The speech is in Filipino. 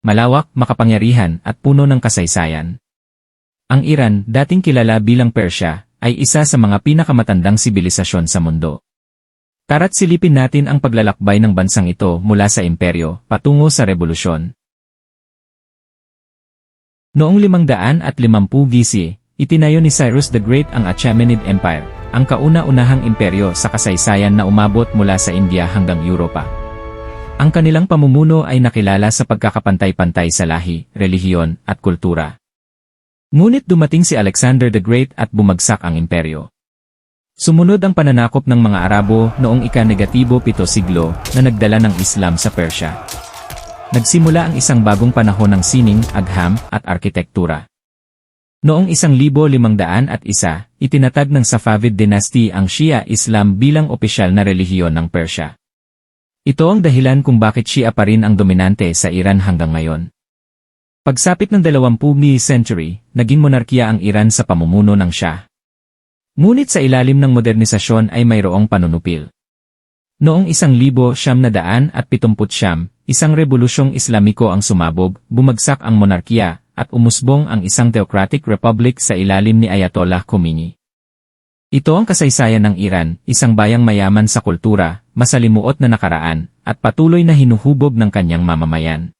malawak, makapangyarihan at puno ng kasaysayan. Ang Iran, dating kilala bilang Persya, ay isa sa mga pinakamatandang sibilisasyon sa mundo. Tara't silipin natin ang paglalakbay ng bansang ito mula sa imperyo patungo sa revolusyon. Noong 550 BC, itinayo ni Cyrus the Great ang Achaemenid Empire, ang kauna-unahang imperyo sa kasaysayan na umabot mula sa India hanggang Europa. Ang kanilang pamumuno ay nakilala sa pagkakapantay-pantay sa lahi, relihiyon, at kultura. Ngunit dumating si Alexander the Great at bumagsak ang imperyo. Sumunod ang pananakop ng mga Arabo noong ika-negatibo pito siglo na nagdala ng Islam sa Persya. Nagsimula ang isang bagong panahon ng sining, agham, at arkitektura. Noong 1501 at isa, itinatag ng Safavid dynasty ang Shia Islam bilang opisyal na relihiyon ng Persya. Ito ang dahilan kung bakit Shia pa rin ang dominante sa Iran hanggang ngayon. Pagsapit ng 20th century, naging monarkiya ang Iran sa pamumuno ng Shah. Ngunit sa ilalim ng modernisasyon ay mayroong panunupil. Noong 1979, isang revolusyong Islamiko ang sumabog, bumagsak ang monarkiya, at umusbong ang isang theocratic republic sa ilalim ni Ayatollah Khomeini. Ito ang kasaysayan ng Iran, isang bayang mayaman sa kultura, masalimuot na nakaraan, at patuloy na hinuhubog ng kanyang mamamayan.